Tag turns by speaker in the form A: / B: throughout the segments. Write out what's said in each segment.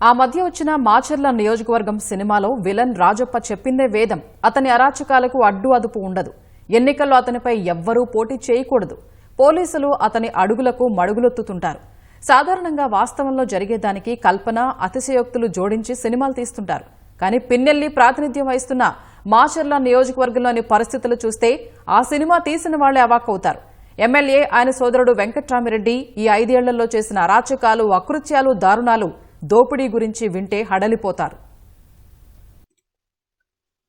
A: ఆ మధ్య వచ్చిన మాచర్ల నియోజకవర్గం సినిమాలో విలన్ రాజప్ప చెప్పిందే వేదం. అతని అరాచకాలకు అడ్డు అదుపు ఉండదు. ఎన్నికల్లో అతనిపై ఎవ్వరూ పోటీ చేయకూడదు. పోలీసులు అతని అడుగులకు మడుగులొత్తుతుంటారు. సాధారణంగా వాస్తవంలో జరిగేదానికి కల్పన అతిశయోక్తులు జోడించి సినిమాలు తీస్తుంటారు. కానీ పిన్నెల్లి ప్రాతినిధ్యం వహిస్తున్న మాచర్ల నియోజకవర్గంలోని పరిస్థితులు చూస్తే ఆ సినిమా తీసిన వాళ్ళే అవాక్కవుతారు. ఎమ్మెల్యే ఆయన సోదరుడు వెంకట్రామిరెడ్డి ఈ ఐదేళ్ళలో చేసిన అరాచకాలు అకృత్యాలు దారుణాలు దోపిడీ గురించి వింటే హడలిపోతారు.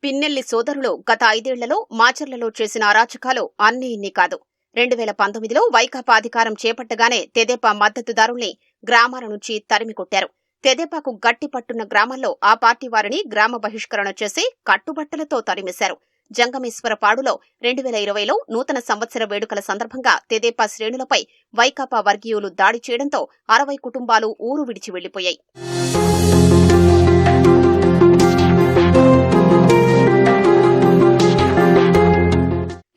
B: పిన్నెల్లి సోదరులు గత ఐదేళ్ళలో మాచర్లలో చేసిన అరాచకాలు అన్ని ఇన్ని కాదు. రెండు వేల పంతొమ్మిదిలో వైకాపా అధికారం చేపట్టగానే తెదేపా మద్దతుదారుల్ని గ్రామాల నుంచి తరిమి కొట్టారు. తెదేపాకు గట్టి పట్టున్న గ్రామాల్లో ఆ పార్టీ వారిని గ్రామ బహిష్కరణ చేసి కట్టుబట్టలతో తరిమేశారు. జంగమేశ్వరపాడులో రెండు వేల ఇరవైలో నూతన సంవత్సర వేడుకల సందర్భంగా తెదేపా శ్రేణులపై వైకాపా వర్గీయులు దాడి చేయడంతో అరవై కుటుంబాలు ఊరు విడిచి వెళ్ళిపోయాయి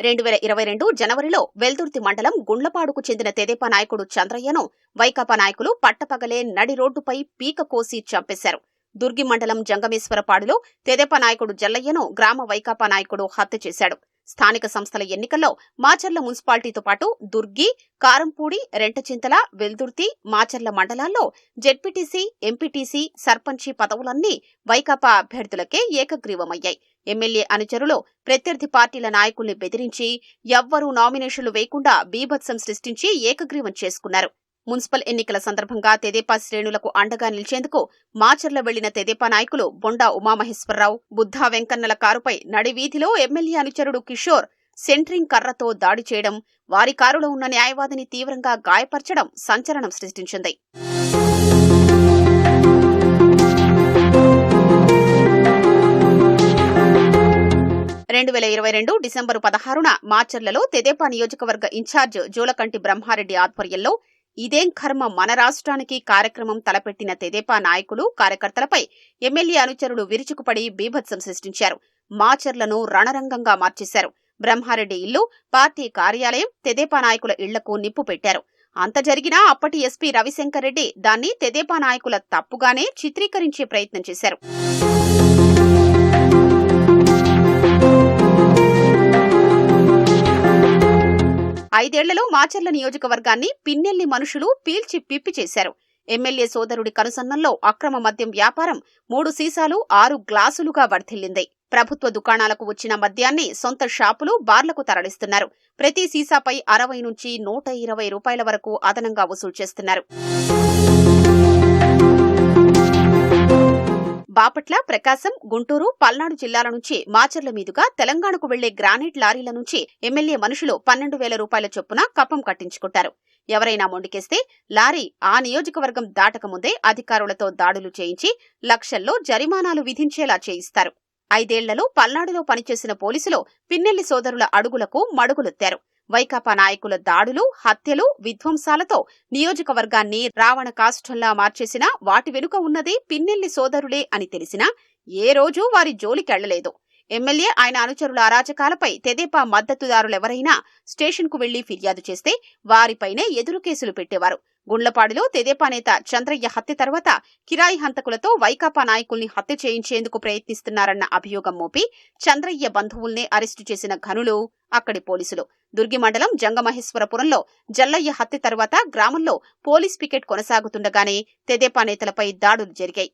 B: రెండు వేల ఇరవై రెండు జనవరిలో వెల్దుర్తి మండలం గుండ్లపాడుకు చెందిన తెదేపా నాయకుడు చంద్రయ్యను వైకాపా నాయకులు పట్టపగలే నడి రోడ్డుపై పీక కోసి చంపేశారు. దుర్గి మండలం జంగమేశ్వరపాడులో తెదేపా నాయకుడు జల్లయ్యను గ్రామ వైకాపా నాయకుడు హత్య చేశాడు. స్థానిక సంస్థల ఎన్నికల్లో మాచర్ల మున్సిపాలిటీతో పాటు దుర్గి కారంపూడి రెంటచింతల వెల్దుర్తి మాచర్ల మండలాల్లో జెడ్పీటీసీ ఎంపీటీసీ సర్పంచి పదవులన్నీ వైకాపా అభ్యర్థులకే ఏకగ్రీవమయ్యాయి. ఎమ్మెల్యే అనుచరులు ప్రత్యర్థి పార్టీల నాయకుల్ని బెదిరించి ఎవ్వరూ నామినేషన్లు వేయకుండా బీభత్సం సృష్టించి ఏకగ్రీవం చేసుకున్నారు. మున్సిపల్ ఎన్నికల సందర్భంగా తెదేపా శ్రేణులకు అండగా నిలిచేందుకు మాచర్ల వెళ్ళిన తెదేపా నాయకులు బొండా ఉమామహేశ్వరరావు బుద్ధా వెంకన్నల కారుపై నడివీధిలో ఎమ్మెల్యే అనుచరుడు కిషోర్ సెంట్రింగ్ కర్రతో దాడి చేయడం వారి కారులో ఉన్న న్యాయవాదిని తీవ్రంగా గాయపరచడం సంచలనం సృష్టించింది. రెండు వేల ఇరవై రెండు డిసెంబరు పదహారున మాచర్లలో తెదేపా నియోజకవర్గ ఇన్ఛార్జ్ జూలకంటి బ్రహ్మారెడ్డి ఆధ్వర్యంలో ఇదేం కర్మ? మన రాష్ట్రానికి కార్యక్రమం తలపెట్టిన తెదేపా నాయకులు కార్యకర్తలపై ఎమ్మెల్యే అనుచరులు విరుచుకుపడి బీభత్సం సృష్టించారు. మాచర్లను రణరంగంగా మార్చేశారు. బ్రహ్మారెడ్డి ఇల్లు పార్టీ కార్యాలయం తెదేపా నాయకుల ఇళ్ళకు నిప్పు పెట్టారు. అంత జరిగినా అప్పటి ఎస్పీ రవిశంకర్ రెడ్డి దాన్ని తెదేపా నాయకుల తప్పుగానే చిత్రీకరించే ప్రయత్నం చేశారు. ఐదేళ్ళలో మాచర్ల నియోజకవర్గాన్ని పిన్నెల్లి మనుషులు పీల్చి పిప్పి చేశారు. ఎమ్మెల్యే సోదరుడి కనుసన్నల్లో అక్రమ మద్యం వ్యాపారం మూడు సీసాలు ఆరు గ్లాసులుగా వర్ధిల్లింది. ప్రభుత్వ దుకాణాలకు వచ్చిన మద్యాన్ని సొంత షాపులు బార్లకు తరలిస్తున్నారు. ప్రతి సీసాపై అరవై నుంచి నూట ఇరవై రూపాయల వరకు అదనంగా వసూలు చేస్తున్నారు. బాపట్ల ప్రకాశం గుంటూరు పల్నాడు జిల్లాల నుంచి మాచర్ల మీదుగా తెలంగాణకు వెళ్ళే గ్రానైట్ లారీల నుంచి ఎమ్మెల్యే మనుషులు పన్నెండు వేల రూపాయల చొప్పున కప్పం కట్టించుకుంటారు. ఎవరైనా మొండికేస్తే లారీ ఆ నియోజకవర్గం దాటకముందే అధికారులతో దాడులు చేయించి లక్షల్లో జరిమానాలు విధించేలా చేయిస్తారు. ఐదేళ్ళలో పల్నాడులో పనిచేసిన పోలీసులు పిన్నెల్లి సోదరుల అడుగులకు మడుగులెత్తారు. వైకాపా నాయకుల దాడులు హత్యలు విధ్వంసాలతో నియోజకవర్గాన్ని రావణ కాష్టంలా మార్చేసినా వాటి వెనుక ఉన్నది పిన్నెల్లి సోదరులే అని తెలిసినా ఏ రోజూ వారి జోలికెళ్ళలేదు. ఎమ్మెల్యే ఆయన అనుచరుల అరాచకాలపై తెదేపా మద్దతుదారులెవరైనా స్టేషన్కు వెళ్ళి ఫిర్యాదు చేస్తే వారిపైనే ఎదురు కేసులు పెట్టేవారు. గుండ్లపాడులో తెదేపా నేత చంద్రయ్య హత్య తర్వాత కిరాయి హంతకులతో వైకాపా నాయకుల్ని హత్య చేయించేందుకు ప్రయత్నిస్తున్నారన్న అభియోగం మోపి చంద్రయ్య బంధువుల్నే అరెస్టు చేసిన ఘనులు అక్కడి పోలీసులు. దుర్గి మండలం జంగమహేశ్వరపురంలో జల్లయ్య హత్య తర్వాత గ్రామంలో పోలీస్ పికెట్ కొనసాగుతుండగానే తెదేపా నేతలపై దాడులు జరిగాయి.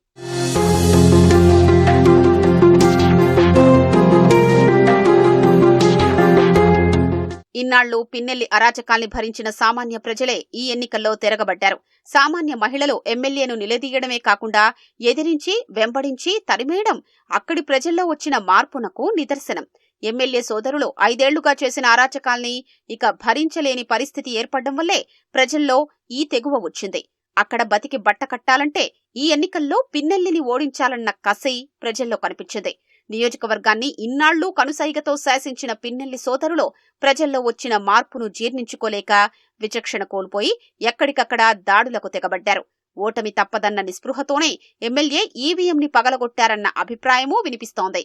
B: ఇన్నాళ్ళు పిన్నెల్లి అరాచకాల్ని భరించిన సామాన్య ప్రజలే ఈ ఎన్నికల్లో తిరగబడ్డారు. సామాన్య మహిళలు ఎమ్మెల్యేను నిలదీయడమే కాకుండా ఎదిరించి వెంబడించి తరిమేయడం అక్కడి ప్రజల్లో వచ్చిన మార్పునకు నిదర్శనం. ఎమ్మెల్యే సోదరులు ఐదేళ్ళుగా చేసిన అరాచకాల్ని ఇక భరించలేని పరిస్థితి ఏర్పడడం వల్లే ప్రజల్లో ఈ తెగువ వచ్చింది. అక్కడ బతికి బట్ట కట్టాలంటే ఈ ఎన్నికల్లో పిన్నెల్లిని ఓడించాలన్న కసి ప్రజల్లో కనిపించింది. నియోజకవర్గాన్ని ఇన్నాళ్ళు కనుసైగతో శాసించిన పిన్నెల్లి సోదరులో ప్రజల్లో వచ్చిన మార్పును జీర్ణించుకోలేక విచక్షణ కోల్పోయి ఎక్కడికక్కడ దాడులకు తెగబడ్డారు. ఓటమి తప్పదన్న నిస్పృహతోనే ఎమ్మెల్యే ఈవీఎంని పగలగొట్టారన్న అభిప్రాయమూ వినిపిస్తోంది.